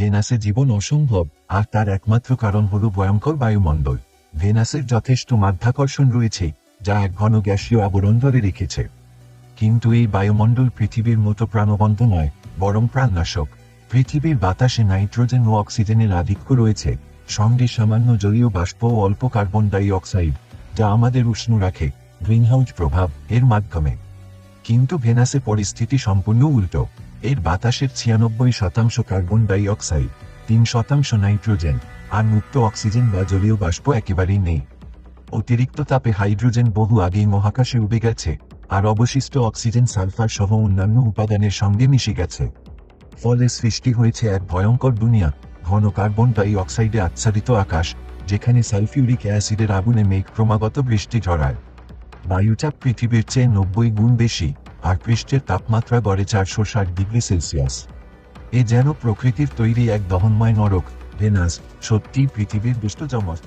ভেনাসে জীবন অসম্ভব, আর তার একমাত্র কারণ হল ভয়ঙ্কর বায়ুমণ্ডল। ভেনাসের যথেষ্ট মাধ্যাকর্ষণ রয়েছে, যা এক ঘন গ্যাসীয় আবরণ ধরে রেখেছে। কিন্তু এই বায়ুমণ্ডল পৃথিবীর মতো প্রাণবন্ত নয়, বরং প্রাণনাশক। পৃথিবীর বাতাসে নাইট্রোজেন ও অক্সিজেনের আধিক্য রয়েছে, সঙ্গে সামান্য জলীয় বাষ্প ও অল্প কার্বন ডাই অক্সাইড, যা আমাদের উষ্ণ রাখে, গ্রিনহাউস প্রভাব এর মাধ্যমে। কিন্তু ভেনাসে পরিস্থিতি সম্পূর্ণ উল্টো। এর বাতাসের ছিয়ানব্বই শতাংশ কার্বন ডাই অক্সাইড তিন শতাংশ নাইট্রোজেন, আর মুক্ত অক্সিজেন বা জলীয় বাষ্প একেবারেই নেই। অতিরিক্ত তাপে হাইড্রোজেন বহু আগেই মহাকাশে উবে গেছে, আর অবশিষ্ট অক্সিজেন সালফার সহ অন্যান্য উপাদানের সঙ্গে মিশে গেছে। ফলে সৃষ্টি হয়েছে এক ভয়ঙ্কর দুনিয়া, ঘন কার্বন ডাই অক্সাইডে আচ্ছাদিত আকাশ, যেখানে সালফিউরিক অ্যাসিডের আগুনে মেঘ ক্রমাগত বৃষ্টি ঝরায়। বায়ুচাপ পৃথিবীর চেয়ে নব্বই গুণ বেশি। আর পৃষ্ঠের তাপমাত্রা গড়ে চারশো ষাট ডিগ্রি সেলসিয়াস। এ যেন প্রকৃতির তৈরি এক দহনময় নরক, ভেনাস সত্যি পৃথিবীর দুষ্টজমক